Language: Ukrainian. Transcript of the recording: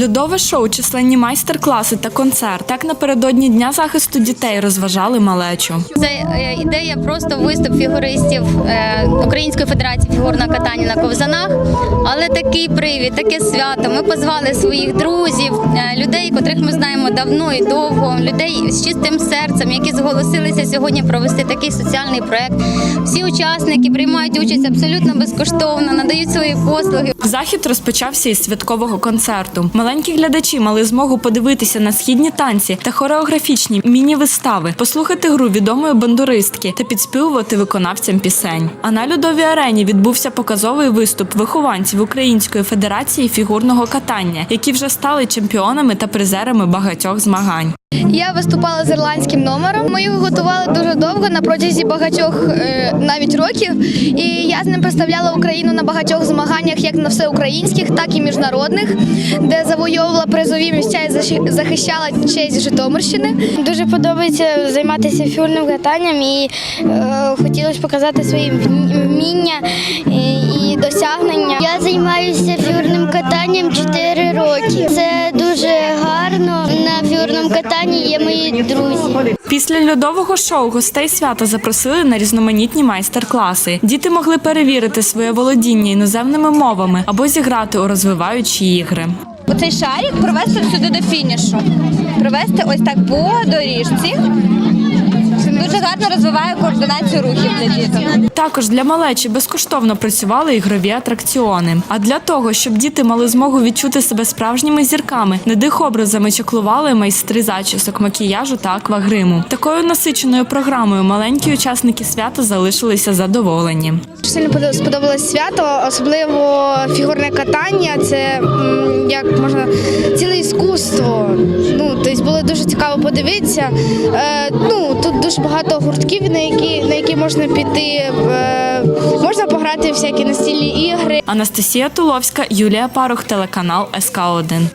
Льодове шоу, численні майстер-класи та концерт. Так напередодні дня захисту дітей розважали малечу. Це е, ідея просто виступ фігуристів е, Української федерації фігурного катання на ковзанах. Але такий привід, таке свято. Ми позвали своїх друзів, е, людей, котрих ми знаємо давно і довго, людей з чистим серцем, які зголосилися сьогодні провести такий соціальний проект. Всі учасники приймають участь абсолютно безкоштовно, надають свої послуги. Захід розпочався із святкового концерту. Маленькі глядачі мали змогу подивитися на східні танці та хореографічні міні-вистави, послухати гру відомої бандуристки та підспівувати виконавцям пісень. А на льодовій арені відбувся показовий виступ вихованців Української федерації фігурного катання, які вже стали чемпіонами та призерами багатьох змагань. Я виступала з ірландським номером. Ми його готували дуже довго на протязі багатьох е, навіть років. І я з ним представляла Україну на багатьох змаганнях, як на всеукраїнських, так і міжнародних, де завойовувала призові місця і захищала честь Житомирщини. Дуже подобається займатися фігурним катанням і е, хотілося показати свої вміння і досягнення. Я займаюся фігурним катанням 4 роки. Це катанні є мої друзі. Після льодового шоу гостей свята запросили на різноманітні майстер-класи. Діти могли перевірити своє володіння іноземними мовами або зіграти у розвиваючі ігри. Оцей шарик провести сюди до фінішу. Провести ось так по доріжці. Дуже гарно розвиває координацію рухів для діток. Також для малечі безкоштовно працювали ігрові атракціони. А для того, щоб діти мали змогу відчути себе справжніми зірками, над їх образами чаклували майстри зачісок, макіяжу та аквагриму. Такою насиченою програмою маленькі учасники свята залишилися задоволені. Сильно сподобалось свято, особливо фігурне катання. Це як можна ціле іскусство. Ну тобто було дуже цікаво подивитися. Е, ну тут дуже багато гуртків, на які на які можна піти. Е, можна пограти всякі настільні ігри. Анастасія Туловська, Юлія Парух, телеканал СК 1